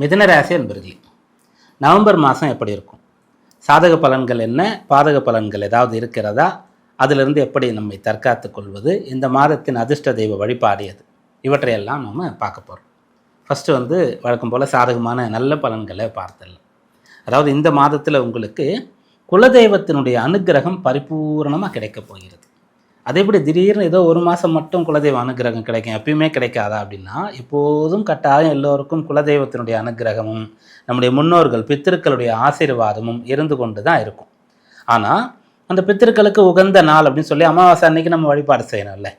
மிதனராசி என்பர்களே நவம்பர் மாதம் எப்படி இருக்கும்? சாதக பலன்கள் என்ன? பாதக பலன்கள் ஏதாவது இருக்கிறதா? அதிலிருந்து எப்படி நம்மை தற்காத்து கொள்வது? இந்த மாதத்தின் அதிர்ஷ்ட தெய்வ வழிபாடியது இவற்றையெல்லாம் நம்ம பார்க்க போகிறோம் ஃபஸ்ட்டு வந்து வழக்கம் போல் சாதகமான நல்ல பலன்களை பார்த்துடலாம். அதாவது இந்த மாதத்தில் உங்களுக்கு குலதெய்வத்தினுடைய அனுக்கிரகம் பரிபூரணமாக கிடைக்கப் போகிறது. அதே எப்படி திடீர்னு ஏதோ ஒரு மாதம் மட்டும் குலதெய்வ அனுகிரகம் கிடைக்கும். எப்பயுமே கிடைக்காதா அப்படின்னா எப்போதும் கட்டாயம் எல்லோருக்கும் குலதெய்வத்தினுடைய அனுக்கிரகமும் நம்முடைய முன்னோர்கள் பித்திருக்களுடைய ஆசீர்வாதமும் இருந்து கொண்டு தான் இருக்கும். ஆனால் அந்த பித்திருக்களுக்கு உகந்த நாள் அப்படின்னு சொல்லி அமாவாசை அன்னைக்கு நம்ம வழிபாடு செய்யணும்ல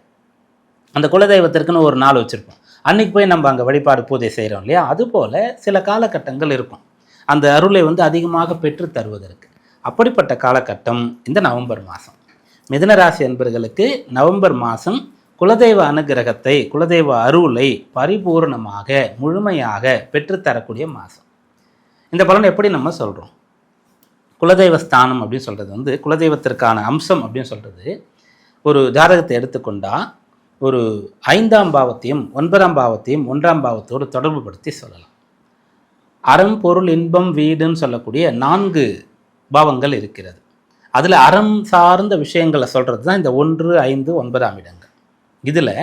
அந்த குலதெய்வத்திற்குன்னு ஒரு நாள் வச்சுருப்போம். அன்னைக்கு போய் நம்ம அங்கே வழிபாடு பூஜை செய்கிறோம் இல்லையா? அதுபோல் சில காலகட்டங்கள் இருக்கும். அந்த அருளை வந்து அதிகமாக பெற்று தருவதற்கு. அப்படிப்பட்ட காலகட்டம் இந்த நவம்பர் மாதம் மிதுனராசி அன்பர்களுக்கு நவம்பர் மாதம் குலதெய்வ அனுகிரகத்தை குலதெய்வ அருளை பரிபூர்ணமாக முழுமையாக பெற்றுத்தரக்கூடிய மாதம். இந்த பலன் எப்படி நம்ம சொல்கிறோம் குலதெய்வ ஸ்தானம் அப்படின்னு சொல்கிறது வந்து குலதெய்வத்திற்கான அம்சம் அப்படின்னு சொல்கிறது ஒரு ஜாதகத்தை எடுத்துக்கொண்டால் ஒரு ஐந்தாம் பாவத்தையும் ஒன்பதாம் பாவத்தையும் ஒன்றாம் பாவத்தோடு தொடர்பு படுத்தி சொல்லலாம். அறம் பொருள் இன்பம் வீடுன்னு சொல்லக்கூடிய நான்கு பாவங்கள் இருக்கிறது. அதில் அறம் சார்ந்த விஷயங்களை சொல்கிறது தான் இந்த ஒன்று ஐந்து ஒன்பதாம் இடங்கள் இதில்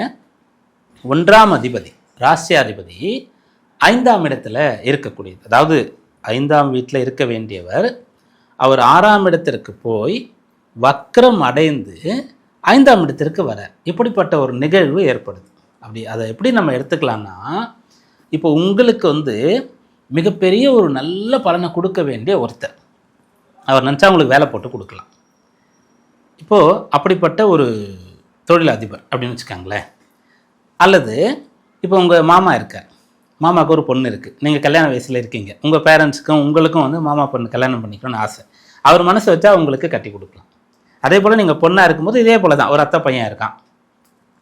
ஒன்றாம் அதிபதி ராசியாதிபதி ஐந்தாம் இடத்துல இருக்கக்கூடியது. அதாவது ஐந்தாம் வீட்டில் இருக்க வேண்டியவர் அவர் ஆறாம் இடத்திற்கு போய் வக்ரம் அடைந்து ஐந்தாம் இடத்திற்கு வர இப்படிப்பட்ட ஒரு நிகழ்வு ஏற்படுது. அப்படி அதை எப்படி நம்ம எடுத்துக்கலாம்னா இப்போ உங்களுக்கு வந்து மிகப்பெரிய ஒரு நல்ல பலனை கொடுக்க வேண்டிய ஒருத்தர். அவர் நினச்சா உங்களுக்கு வேலை போட்டு கொடுக்கலாம். இப்போது அப்படிப்பட்ட ஒரு தொழிலதிபர் அப்படின்னு வச்சுக்கோங்களேன். அல்லது இப்போ உங்கள் மாமா இருக்கார். மாமாவுக்கு ஒரு பொண்ணு இருக்குது நீங்கள் கல்யாண வயசில் இருக்கீங்க. உங்கள் பேரண்ட்ஸுக்கும் உங்களுக்கும் வந்து மாமா பொண்ணு கல்யாணம் பண்ணிக்கணும்னு ஆசை. அவர் மனசு வச்சா அவங்களுக்கு கட்டி கொடுக்கலாம். அதே போல் நீங்கள் பொண்ணாக இருக்கும்போது இதே போல் தான். ஒரு அத்தை பையன் இருக்கான்.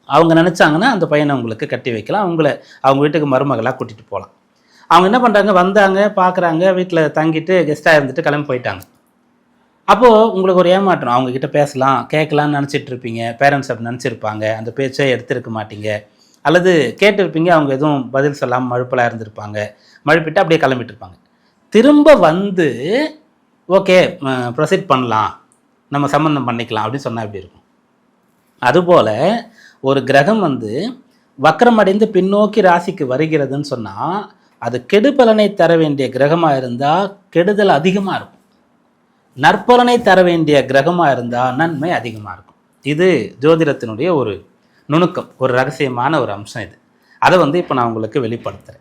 அவங்க நினச்சாங்கன்னா அந்த பையனை உங்களுக்கு கட்டி வைக்கலாம். அவங்கள அவங்க வீட்டுக்கு மருமகளாக கூட்டிகிட்டு போகலாம் அவங்க என்ன பண்ணுறாங்க வந்தாங்க பார்க்குறாங்க வீட்டில் தங்கிட்டு கெஸ்ட்டாக இருந்துட்டு கிளம்பி போயிட்டாங்க. அப்போது உங்களுக்கு ஒரு ஏமாற்றம். அவங்கக்கிட்ட பேசலாம் கேட்கலான்னு நினச்சிட்டு இருப்பீங்க. பேரண்ட்ஸ் அப்படி நினச்சிருப்பாங்க. அந்த பேச்சை எடுத்திருக்க மாட்டீங்க. அல்லது கேட்டிருப்பீங்க அவங்க எதுவும் பதில் சொல்லாமல் மழுப்பலாக இருந்திருப்பாங்க. மழுப்பிட்டு அப்படியே கிளம்பிட்டு இருப்பாங்க. திரும்ப வந்து ஓகே ப்ரொசீட் பண்ணலாம். நம்ம சம்மந்தம் பண்ணிக்கலாம். அப்படின்னு சொன்னால் எப்படி இருக்கும்? அதுபோல் ஒரு கிரகம் வந்து வக்கரமடைந்து பின்னோக்கி ராசிக்கு வருகிறதுன்னு சொன்னால் அது கெடுபலனை தர வேண்டிய கிரகமாக இருந்தால் கெடுதல் அதிகமாக இருக்கும். நற்பலனை தர வேண்டிய கிரகமாக இருந்தால் நன்மை அதிகமாக இருக்கும். இது ஜோதிடத்தினுடைய ஒரு நுணுக்கம் ஒரு ரகசியமான ஒரு அம்சம் இது. அதை வந்து இப்போ நான் உங்களுக்கு வெளிப்படுத்துகிறேன்